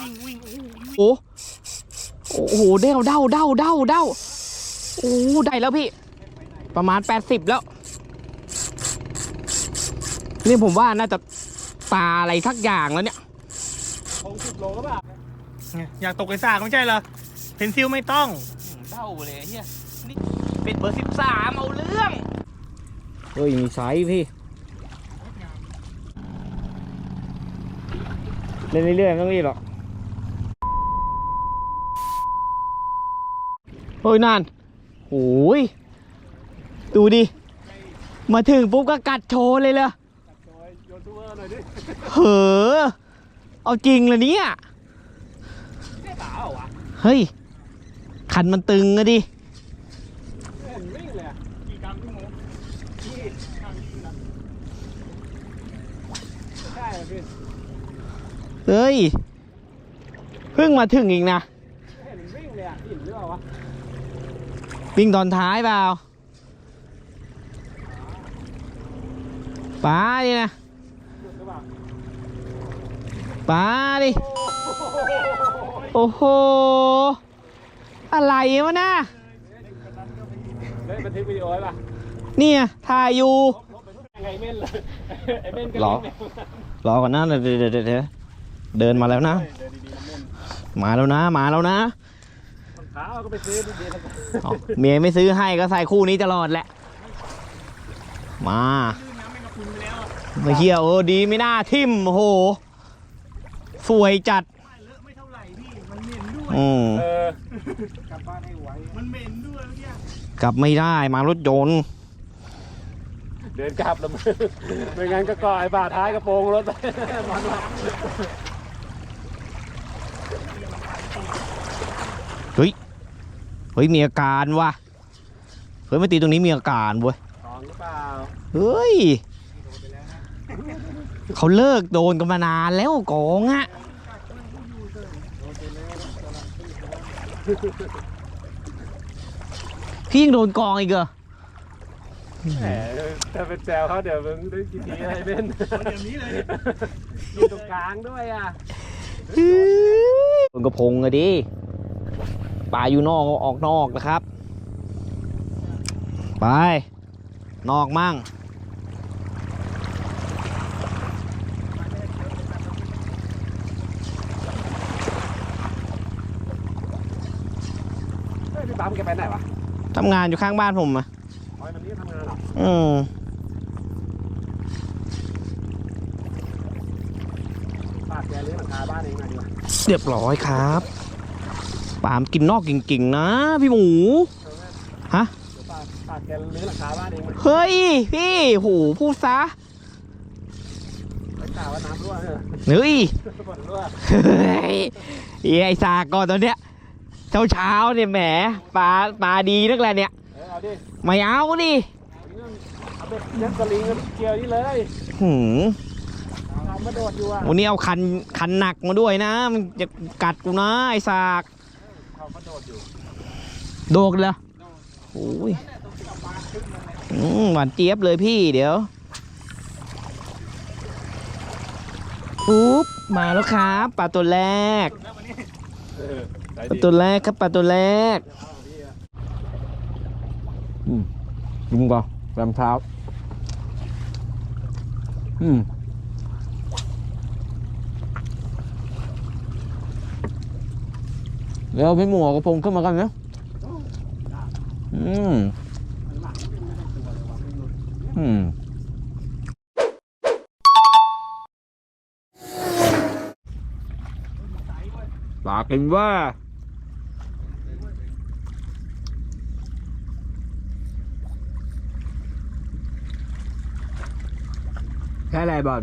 วิ่งวิ่งโอ้โหโอ้โหเด้าเด้าเด้าเด้าเด้าโอ้ได้แล้วพี่ ประมาณ 80 แล้ว นี่ผมว่าน่าจะปลาอะไรสักอย่างแล้วเนี่ยคงสิบโลก็แบบอยากตกไอ้สากไม่ใช่เหรอเพนซิลไม่ต้องเด้าเลยเฮียนี่เป็นเบอร์สิบสามเอาเรื่อง เฮ้ย มีไซส์พี่ เล่นเรื่อยๆไม่ต้องรีบหรอก เฮ้ยนานโอ้ยดูดิ มาถึงปุ๊บก็กัดโชว์เลยเลยเปอร์หน่อเอาจริงเลยเนี่ยไม่ตาเหรอวะเฮ้ยคันมันตึงอะดิเลยอะกี่กรัมพี่หมูยี่กรัมยี่นะใช่เหรอพี่เฮ้ย เพิ่งมาถึงอีกนะ ไม่เห็นวิ่งเลยอะอิ่มหรือเปล่าวะ วิ่งตอนท้ายเปล่าป้าดินะหยุดหรือเปล่าป้าดิ โอ้โห อะไรวะน่ะเฮ้ยบันทึกวิดีโอไว้ป่ะเนี่ยถ่ายอยู่ไงเม่นเลยไอ้เม่นก็หรอเล่นเนี่ยรอก่อนนะเดี๋ยวเดี๋ยวเดี๋ยวเดี๋ยวเดินมาแล้วนะเดินดีๆนะเม่นมาแล้วนะ มาแล้วนะ รองเท้าก็ไปซื้อดีๆนะเอาเมียไม่ซื้อให้ก็ใส่คู่นี้ตลอดแหละ มาซื้อน้ำแมงกะพรุนไปแล้วอะมาเฮียโอ้ดีไม่น่าทิ่มโอ้โห สวยจัดไม่เลอะไม่เท่าไหร่พี่ มันเหม็นด้วย อืมเออกลับบ้านให้ไวมันเหม็นด้วยเมื่อกี้กลับไม่ได้มารถยนต์เดินกลับแล้วมึงไม่งั้นก็ก่อยบ่าท้ายกระโปรงรถไปมันว่ะ เฮ้ย เฮ้ยมีอาการว่ะเฮ้ยมาตีตรงนี้มีอาการเว้ยทองหรือเปล่าเฮ้ยเขาเลิกโดนกันมานานแล้วกองอะพี่ยังโดนกองอีกเหรอแหมถ้าเป็นแซวเขาเดี๋ยวมึงได้กี่ทีอะไรเป็นเดี๋ยวนี้เลยอยู่ตรงกลางด้วยอะโดนกระพงอะดิ ปลาอยู่นอกก็ออกนอกนะครับ ไป นอกมั่งเฮ้ยพี่ปั๊มแกไปไหนวะทำงานอยู่ข้างบ้านผมอะอ๋อวันนี้ทำงานเหรออืมฝากแกเลี้ยงหลังคาบ้านเองหน่อยดีกว่าเรียบร้อยครับ ปามกินนอกกิ่งๆนะ พี่หมู ฮะเดี๋ยวฝากแกเลี้ยงหลังคาบ้านเองเฮ้ย พี่โหพูดซะไปข่าวว่าน้ำรั่วเนี่ยเฮ้ยฝนรั่วเฮ้ยไอ้สาก่อนตอนเนี้ยเช้าเช้าๆเนี่ยแหมปลาปลาดีนักแหละเนี่ยเอาดิไม่เอาดิเอาไปเล่นสลิงเกลียวนี่เลยหืมทำมาโดดอยู่อะวันนี้เอาคันคันหนักมาด้วยนะ มันจะกัดกูนะไอ้สาก เขามาโดดอยู่โดกเลยโอ้ยอืมหวานเจี๊ยบเลยพี่เดี๋ยวปุ๊บมาแล้วครับปลาตัวแรกเออใจปลาดีตัวแรกครับปลาตัวแรกอืมลุงก่อนแรมเท้าอืม เดี๋ยวพี่หมูกระพงขึ้นมากันนะอืมอืมปากกินว่าแค่ไรบอล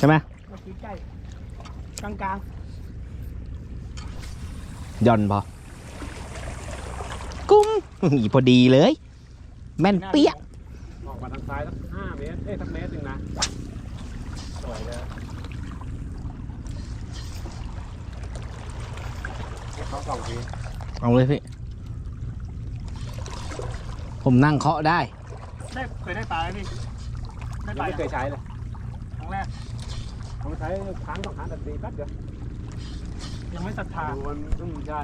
ใช่ไหมกลางกลางย่อนพอ กุ้งพอดีเลย แม่นเปี้ยออกมาทางซ้ายสักห้าเมตร เอ้ยสักเมตรหนึ่งนะสวยเลยเอาเลยพี่ ผมนั่งเคาะได้ ได้เคยได้ปลาไหมพี่ ได้ไม่เคยใช้เลย ครั้งแรก เอามาใช้ครั้งสองครั้งแต่ตีแป๊บเดียวยังไม่ศรัทธาดูมันอืมใช่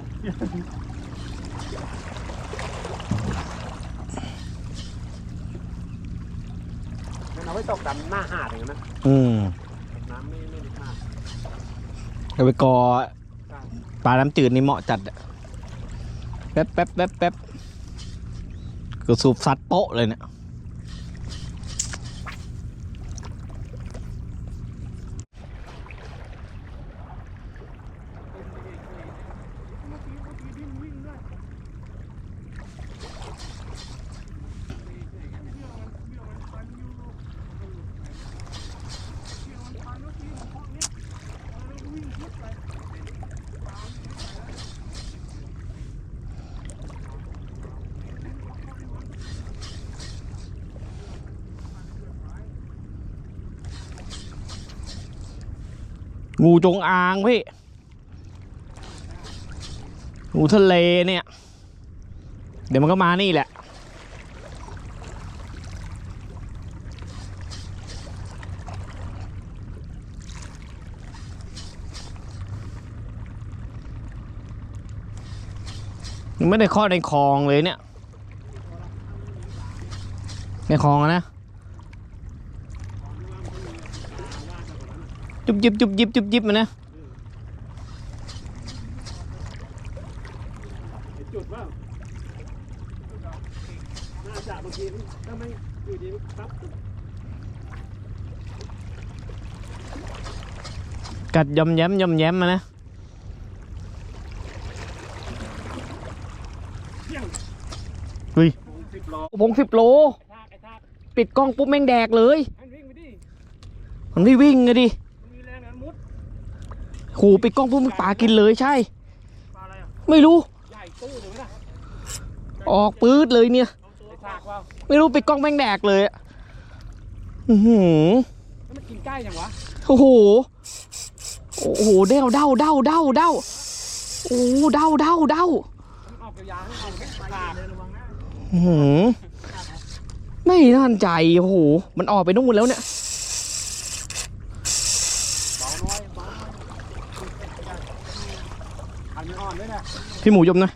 มันเอาไว้ตกดำหน้าหาดอย่างนั้นนะอืมน้ำไม่ไม่ลึกมากเอาไปกอใช่ปลาน้ำจืดนี่เหมาะจัดอะแป๊บแป๊บแป๊บแป๊บก็สูบซัดโป๊ะเลยเนี่ย งูจงอางพี่ งูทะเลเนี่ย เดี๋ยวมันก็มานี่แหละ ไม่ได้เคาะในคลองเลยเนี่ย ในคลองนะ จุบจิบจุบจิบจุบจิบมันนะเห็นจุดว่าน่าจะบางทีถ้าไม่อยู่ดีปั๊บกัดยำแย้มยำแย้มมานะสิบโลพงสิบโลไอ้ทากไอ้ทากปิดกล้องปุ๊บแม่งแดกเลย มันวิ่งไปดิมันไม่วิ่งไงดิมันมีแรงเดินมุด โหปิดกล้องปุ๊บมันปลากินเลยใช่ ปลาอะไรอะไม่รู้ ใหญ่ตู้เลยไหมล่ะออกปื๊ดเลยเนี่ย ไอ้ทากว่าไม่รู้ปิดกล้องแม่งแดกเลยอะอือหือแล้วมันกินใกล้ยังวะโอ้โห โอ้โห เด้าเด้าเด้าเด้าเด้าโอ้เด้าเด้าเด้ามันออกยาวๆให้เอาไม่ขาดเดินระวังนะอื้อหือไม่น่าใจ โอ้โห มันออกไปนู่นแล้วเนี่ย เบาน้อยเบาน้อยอันไม่อ่อนด้วยนะ พี่หมูยมนะ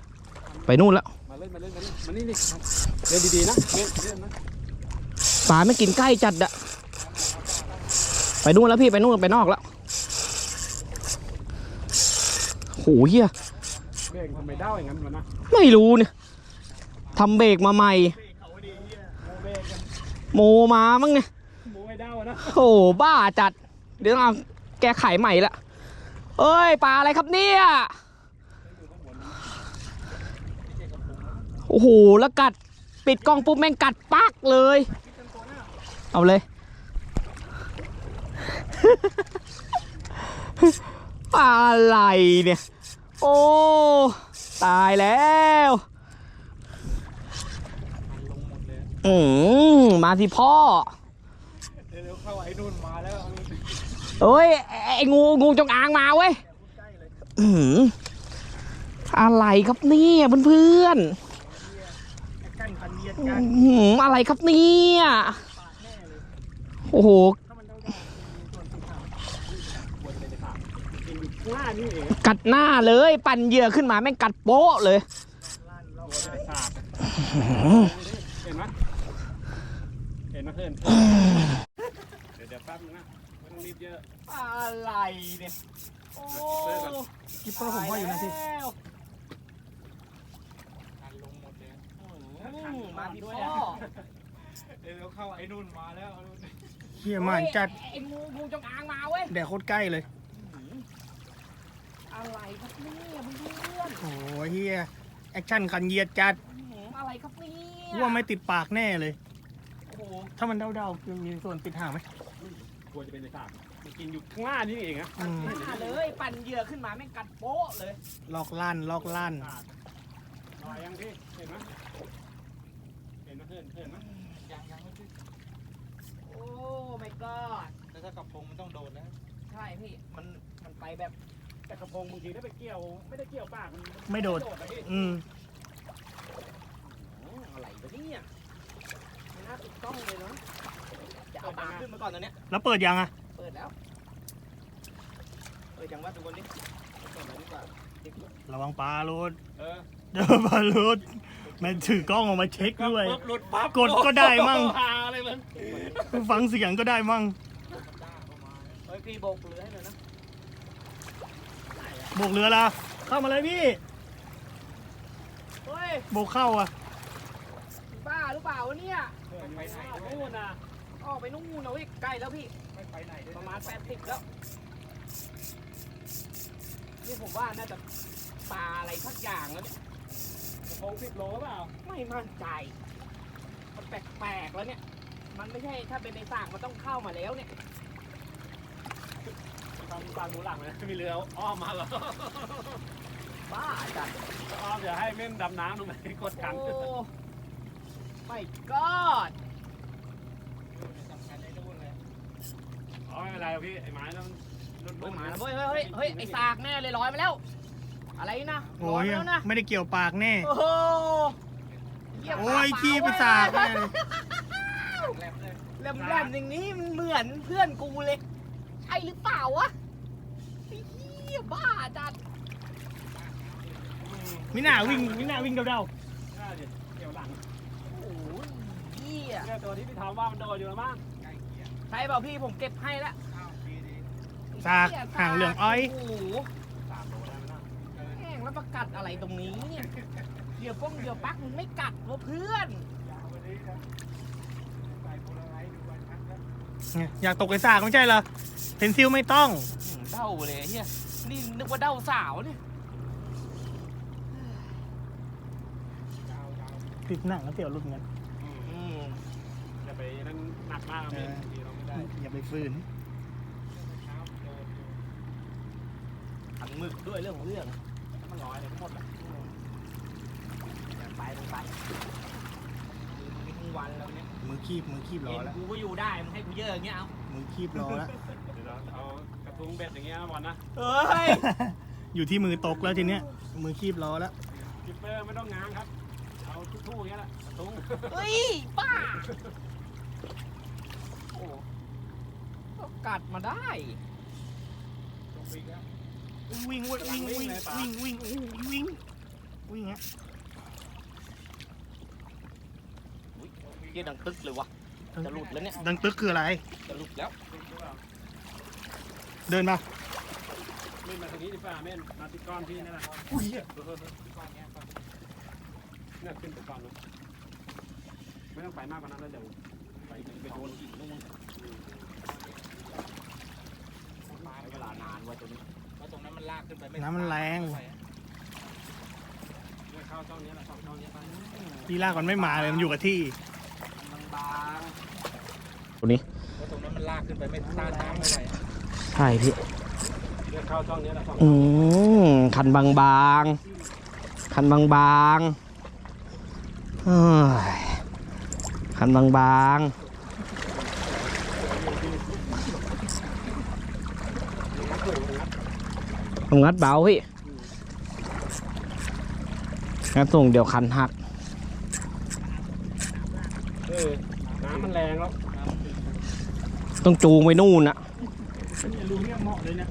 ไปนู่นแล้ว มาเล่นมาเล่นมาเล่นมานี่นี่เล่นดีๆนะเล่นเล่นนะปลาไม่กินใกล้จัดอะไปนู่นแล้วพี่ไปนู่นไปนอกแล้วโหเฮียเบ่งทำไมเด้าอย่างนั้นวะนะไม่รู้เนี่ยทำเบรกมาใหม่เขาดีเหี้ยโมเบ่งกันโมมามั้งเนี่ยโมไอ้เด้าอะนะโอ้โหบ้าจัด เดี๋ยวต้องเอาแกไขใหม่ละเอ้ยปลาอะไรครับเนี่ย โอ้โหแล้วกัดปิดกล้องปุ๊บแม่งกัดปักเลย เอาเลยอะไรเนี่ย โอ้ ตายแล้วอืมมาสิพ่อเร็วเข้าไอ้นู่นมาแล้วเอ้ยไอ้งูงูจงอางมาเว้ยอื้อะไรครับเนี่ยเพื่อนไอ้กั้นคันเยียด ๆ กั อื้ น อ หืออะไรครับเนี่ยปากแน่เลยโอ้โหถ้ามันเดาๆมีส่วนติดขาบนเลยจะขาดกินอยู่ข้างหน้านี่เองกัดหน้าเลย ปั่นเหยื่อขึ้นมาแม่งกัดโป๊ะเลยลั่นรอบตัวได้จะขาดเห็นไหมเห็นไหมเพื่อนเดี๋ยวเดี๋ยวแป๊บนึงนะไม่ต้องรีบเยอะอะไรเนี่ยโอ้คิปเปอร์ผมว่าอยู่นะพี่ การลงหมดเลย มาสิพ่อเดี๋ยวเข้าไอ้นู่นมาแล้วเฮียมันจัดไอ้งูงูจงอางมาเว้ยแดกโคตรใกล้เลย อะไรครับเนี่ยเพื่อนโอ้โหเฮียแอคชั่นคันเยียดจัดๆอะไรครับเนี่ยว่าไม่ติดปากแน่เลยโอ้โหถ้ามันเดาๆคือมีส่วนติดหางไหมกลัวจะเป็นในขาดมันกินอยู่ข้างหน้านี่เองอะอืมหน้าเลยปั่นเหยื่อขึ้นมาแม่งกัดโป๊ะเลยลอกลั่นลอกลั่นขาดลอยยังพี่เห็นไหม เห็นไหมเพื่อนเห็นไหมยังยังไม่ขึ้นโอ้ my god แล้วถ้ากับพงมันต้องโดนแล้ว ใช่พี่ มันมันไปแบบแต่กระพงบางทีได้ไปเกี่ยว ไม่ได้เกี่ยวปากมันไม่โดด นะพี่อืมอะไรวะเนี่ยไม่น่าติดกล้องเลยเนาะจะเอาปากขึ้นมาก่อนตอนเนี้ยแล้วเปิดยังอะ เปิดแล้วเปิดยังว่าทุกคนดิเปิดแล้วดีกว่าติ๊กเลยระวังปลาโรดเออ เดินปลาโรดแม่งถือกล้องออกมาเช็คด้วย ปุ๊บหลุดปั๊บกดก็ได้มั่ง หาอะไรมันฟังเสียงก็ได้มั่งเฮ้ยพี่โบกเรือให้หน่อยนะโบกเรือละเข้ามาเลยพี่เฮ้ยโบกเข้าอะบ้าหรือเปล่าวะเนี่ยไปไหนนู่นน่ะออกไปนู่นนะเว้ยใกล้แล้วพี่ไปไหนประมาณแปดสิบแล้วนี่ผมว่าน่าจะปลาอะไรสักอย่างแล้วเนี่ย กระพงสิบโลเปล่า ไม่มั่นใจ มันแปลกๆแล้วเนี่ย มันไม่ใช่ถ้าเป็นในสากมันต้องเข้ามาแล้วเนี่ยทำปลาหมูหลังเลยมีเรืออ้อมมาเหรอบ้าจัดอ้อมอย่าให้เม่นดำน้ำลงไปกดกันโอ้ไม่กอดอ๋อไม่เป็นไรหรอกพี่ไอ้ไม้นั่นรุ่นเฮ้รุ่ยนมาแล้วเว้ยเฮ้ยเฮ้ยเฮ้ยไอสากแน่เลยลอยมาแล้ว อะไรนะลโอ้อยยมาแล้วนะไม่ได้เกี่ยวปากแน่ โอ้โหเหี้โอ้ยปลาขี้เปประล่สาทเว้แน่ยเลยแหลมๆอย่างนี้มันเหมือนเพื่อนกูเลย ใช่หรือเปล่าวะไอ้เหี้ยบ้าจัดมิน่าวิ่งมิน่าวิ่งเดาน่าดิเกี่ยวหลังโอ้ยเหี้ยเนี่ยตัวที่พี่ทอมว่ามันโดนอยู่แล้วมั้งใช่เปล่าพี่ผมเก็บให้แล้วๆสากห่างเหลืองอ้อยโอ้โห กัดอะไรตรงนี้เนี่ยเดี๋ยวป้องเดี๋ยวปักมึงไม่กัดวะเพื่อนเนี่ยอยากตกไอ้สากไม่ใช่เหรอเพนซิลไม่ต้อง อืมเด้าเลยเฮียนี่นึกว่าเด้าสาวเนี่ยติดหนังแล้วเตี๋ยวรุ่นเงินอืมจะไปนั่นหนักมากอะพี่บางทีเราไม่ได้อย่าไปฝืนถังหมึกด้วยเรื่องของเรื่อง มันลอยเลยทั้งหมดอะไปลงไปมีทั้งวันแล้วเนี่ยมือคีบมือคีบรอเห็นแล้วกูก็อยู่ได้มึงให้กูเยอะอย่างเงี้ยเอามือคีบรอแล้ว เดี๋ยวเราเอากระทุงเบ็ดอย่างเงี้ยบอลนะเฮ้ยอยู่ที่มือตกแล้วทีเนี้ย มือคีบรอแล้วกิปเปอร์ไม่ต้องง้างครับ เอาทุ่ๆอย่างเงี้ยแหละกระทุงเฮ้ยบ้าโอ้ก็กัดมาได้วิ่งวิ่ วิ่งวิ่งวิ่งวิ่งวิ่งวิ่งวิ่งวิ่งฮะเยี่ยดังตึกเลยวะจะหลุดแล้วเนี่ยดังตึกคืออะไร จะหลุดแล้วเดินมาเม่นมาทางนี้ดีกว่าเม่นมาที่ก้อนพี่นี่แหละอุ้ยเนี่ยขึ้นไปก่อนเลยไม่ต้องไปมากกว่านั้นแล้วเดี๋ยวไปไปโดนหินนู่นเวลานานว่ะตัวนี้ เพราะตรงนั้นมันลากขึ้นไปไม่น้ำมันแรงเนี่ยเข้าช่องนี้แหละเข้าช่องนี้ไปพี่ลากมันไม่มาเลยมันอยู่กับที่ มันบางเพราะตรงนั้นมันลากขึ้นไปไม่ต้านน้ำไม่ไหวใช่พี่ เนี่ยเข้าช่องนี้แหละช่องอืมคันบางบางๆคันบางบางๆเฮ้ยคันบางบางๆ ผมงัดเบาพี่งัดส่งเดี๋ยวคันหักเออน้ำมันแรงแล้วต้องจูงไปนู่นอะรูเนี่ยเหมาะเลยเนี่ย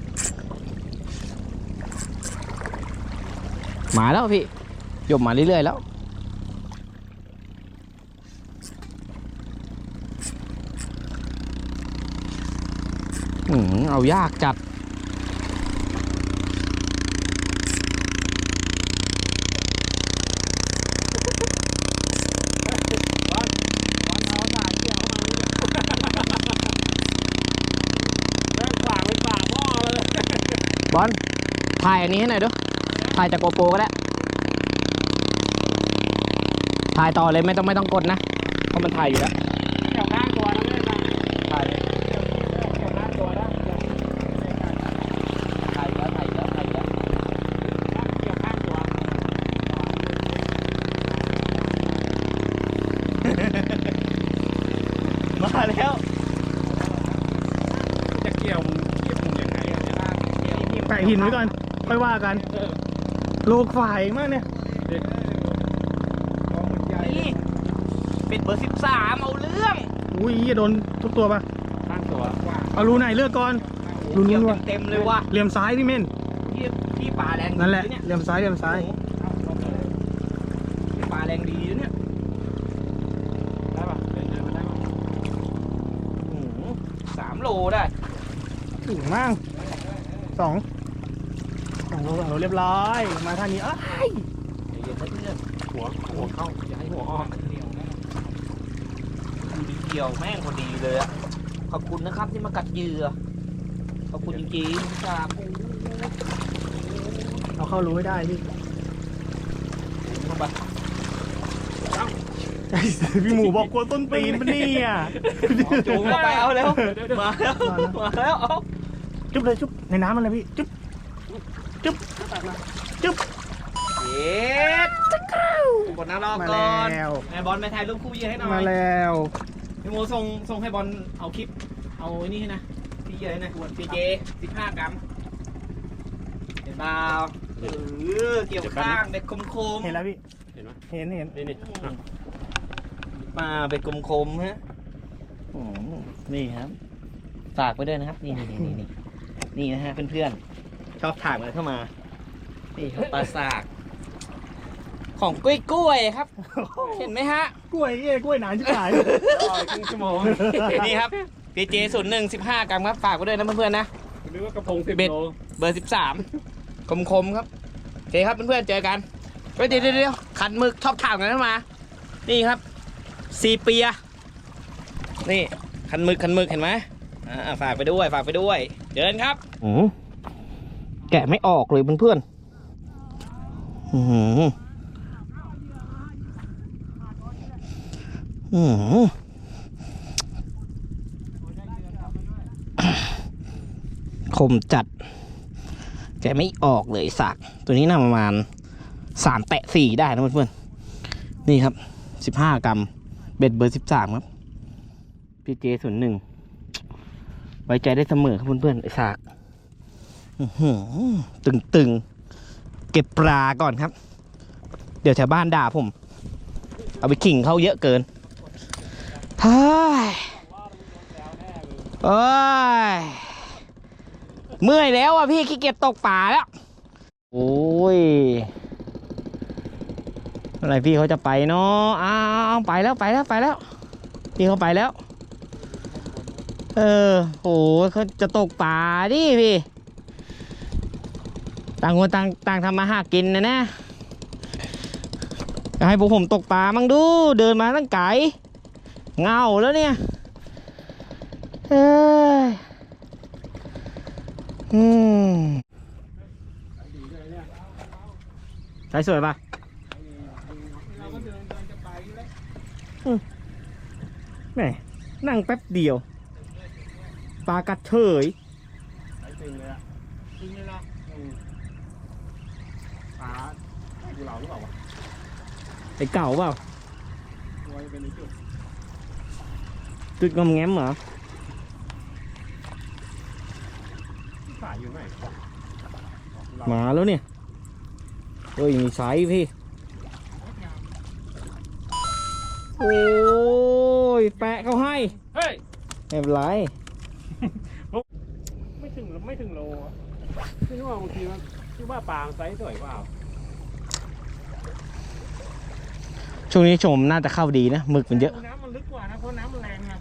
มาแล้วพี่หยบมาเรื่อยๆแล้วเอายากจัด แม่งฝากเป็นฝากหม้อเลย บอลถ่ายอันนี้ให้หน่อยดูถ่ายจากโกโปรก็ได้ถ่ายต่อเลยไม่ต้องไม่ต้องกดนะเพราะมันถ่ายอยู่แล้ว เกี่ยวข้างตัวนะเม่นนะ ถ่ายเลย เกี่ยวข้างตัวนะเกี่ยว ถ่ายแล้วถ่ายแล้วถ่ายแล้ว เกี่ยวข้างตัว มาแล้ว จะเกี่ยวมึงเกี่ยวมึงยังไงอะเนี่ย แปะ หินไว้ก่อนค่อยว่ากัน โลกฝ่ายมากเนี่ยนี่เป็นเบอร์สิบสามเอาเรื่องอุ้ยโดนทุกตัวปะตั้งตัวเอารูไหนเลือกก่อนรูนู้นวะเต็มๆเลยว่ะเหลี่ยมซ้ายพี่เม่นที่ที่ป่าแรงนั่นแหละเนี่ยเหลี่ยมซ้ายเหลี่ยมซ้ายที่ป่าแรงดีนะเนี่ยได้ปะเดินเดินมาได้ปะอื้อหือสามโลได้ถึงมากสอง สองโลสองโลเรียบร้อย มาท่านี้เอ้ยใจเย็นนะเพื่อนหัวหัวเข้าอย่าให้หัวออกดูดีเกี่ยวแม่งพอดีเลยอะขอบคุณนะครับที่มากัดเหยื่อขอบคุณจริงๆจากเอาเข้ารูให้ได้พี่เข้าไปพี่หมูบอกกลัวต้นตีนปะเนี่ยจูงเข้าไปเอาแล้วมาแล้วมาแล้วเอาจุ๊บเลยจุ๊บในน้ำมันเลยพี่จุ๊บ จุ๊บจุ๊บเย็ดกดน้ำรอมาก่อนแล้ว แม่บอลไปถ่ายรูปคู่เหยื่อให้หน่อมายแล้วพี่โมส่งส่งให้บอลเอาคลิป เอาไอ้นี่ให้นะพี่เหยื่อให้นะพีเจสิบห้ากรัมเห็นเปล่าเออเกี่ยวข้างเด็กคมคมๆเห็นแล้วพี่เห็นไหมเห็นเห็นนี่นี่อะมาเป็นคมๆฮะอืมนี่ครับ ฝากไว้ด้วยนะครับ นี่นี่นี่นี่นี่นะฮะเพื่อนๆชอบถากมันเข้ามา นี่ครับปลาสาก ของกล้วยกล้วยๆครับ เห็นไหมฮะ กล้วยเอ้ยกล้วยหนานชิบหายรออีกครึ่งชั่วโมงนี่ครับพีเจศูนย์หนึ่งสิบห้ากรัมครับ ฝากไว้ด้วยนะเพื่อนๆนะ นึกว่ากระพงสิบเบ็ด โลเบอร์สิบสามคมๆครับโอเคครับเพื่อนๆเจอกันเฮ้ยเดี๋ยวเดี๋ยวเดี๋ยวขันหมึกชอบถากกันเข้ามา นี่ครับซีเปีย นี่คันหมึกคันหมึกเห็นไหมอ่าฝากไปด้วยฝากไปด้วย เดินครับอืมแกะไม่ออกเลยเพื่อนๆ อืมอืมคมจัด แกไม่ออกเลยสัก ตัวนี้น่าประมาณสามแตะสี่ได้นะเพื่อนๆ นี่ครับสิบห้ากรัม เบ็ดเบอร์สิบสามครับ พีเจศูนย์หนึ่ง ไว้ใจได้เสมอครับเพื่อนๆ ไอ้สากหือตึงๆ เก็บปลาก่อนครับ เดี๋ยวชาวบ้านด่าผม เอาไปขิงเขาเยอะเกินเฮ้ยโอ้ยเมื่อยแล้วอะพี่ขี้เกียจตกป่าแล้ว โอ้ยเมื่อไรพี่เขาจะไปเนาะอ้าวไปแล้วไปแล้วไปแล้ว พี่เขาไปแล้ว เออโหเขาจะตกป่าดิพี่ ต่างคนต่างต่างทำมาหากินนะนะจะให้พวกผมตกปลามั่งดูเดินมาตั้งไกลเงาแล้วเนี่ยเอ้ยอืมใช้สวยปะแม่นั่งแป๊บเดียว ปลากัดเฉย ไอ้จริงเลยอะ จริงเลยเหรอ ปลา ดูเราหรือเปล่าวะไอ้เก่าเปล่าตัวจะเป็นไอ้จุดจุดงอมแง้มเหรอสายอยู่ไหนวะเรามาแล้วเนี่ยเฮ้ยมีไซส์พี่ โอ้ยแปะเขาให้เฮ้ย ไม่เป็นไรไม่ถึงไม่ถึงโลอะไม่รู้ว่าบางทีมันคิดว่าปลาไซส์สวยกว่า ช่วงนี้ชมน่าจะเข้าดีนะหมึกมันเยอะดูน้ำมันลึกกว่านะเพราะน้ำมันแรงนะ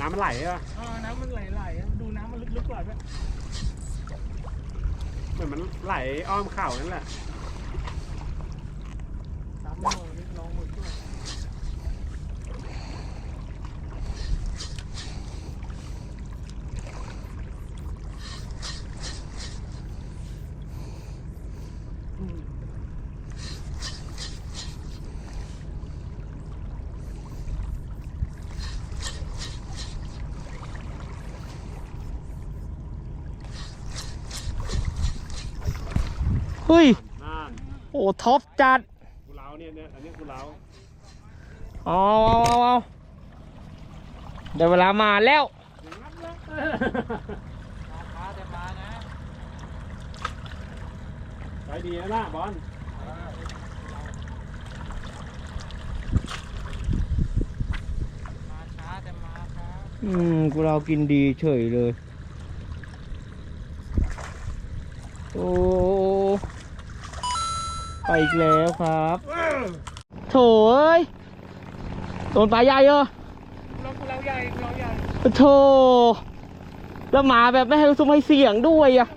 น้ำมันไหลใช่ปะเออน้ำมันไหลๆอะดูน้ำมันลึกๆกว่าด้วยเหมือนมันไหลอ้อมเข่านั่นแหละน้ำโลนี่ลองหมดด้วย เฮ้ยนั่นโอ้ท็อปจัดกูเล้าเนี่ยเนี่ยอันนี้กูเล้าเอาเอาเอาเอาเดี๋ยวเวลามาแล้วปลาแต่ปลานะดีนะล่ะบอลอืมกูเรากินดีเฉยเลย โอ้ ไปอีกแล้วครับ โถเอ้ยโดนปลาใหญ่เหรอเราเราใหญ่เราใหญ่โถแล้วมาแบบไม่ให้ซุ้มให้เสียงด้วยอะ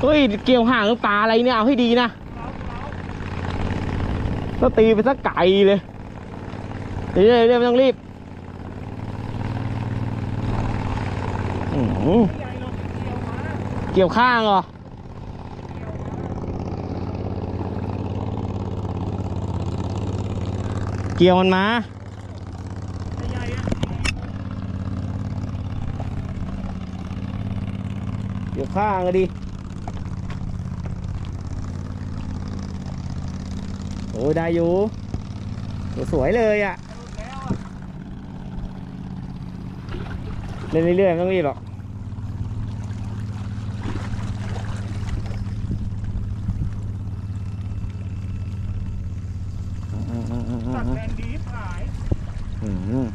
เฮ้ยเกี่ยวห่างปลาอะไรเนี่ยเอาให้ดีนะก็ตีไปสักไกลเลยเรื่อยๆเรื่อยๆไม่ต้องรีบเกี่ยวข้างเหรอ กี่ยวมันมาอะเกี่ข้างอะดิโอ้ยได้อยู่ สวยเลยอะ เล่นเรื่อยๆไม่ต้องรีบหรอก ตัดแรงดีหาย อืม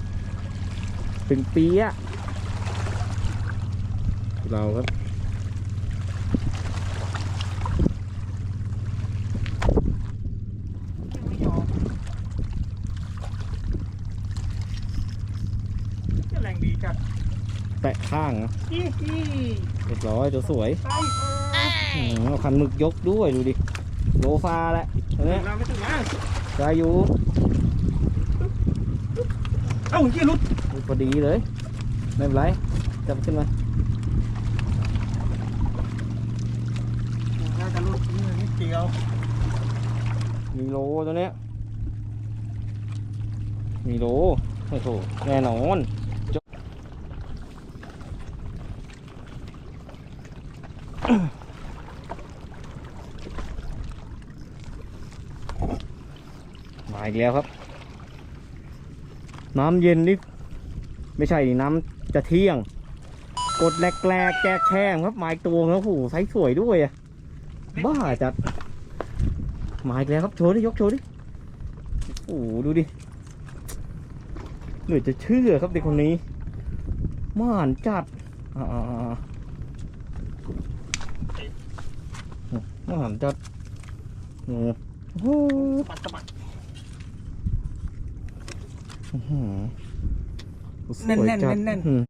เป็นปีอะเราครับไม่ยอมจะแรงดีจัดแตะข้างนะอี้อี้เรียบร้อยตัวสวยไปเอออืมเอาคันหมึกยกด้วยดูดิโลฟาแหละอันเนี้ยเราไม่ถึงนะได้อยู่ เอ้าเฮียรุด พอดีเลย ไม่เป็นไร จับขึ้นมาน่าจะรุดนิดเดียวมีโลตัวเนี้ย มีโลโอ้โหแน่นอนจบมาอีกแล้วครับ น้ำเย็นนี่ ไม่ใช่ดิน้ำจะเที่ยง กดแหลกๆแจกแข้งครับหมายตัวแล้วโอ้โหไซส์สวยด้วยอะบ้าจัดมาอีกแล้วครับโชว์ดิยกโชว์ดิโอ้โหดูดิเหลือจะเชื่อครับเด็กคนนี้ม่านจัดอ่าๆๆม่านจัดโอ้โหปัดสะบัด อื้อหือ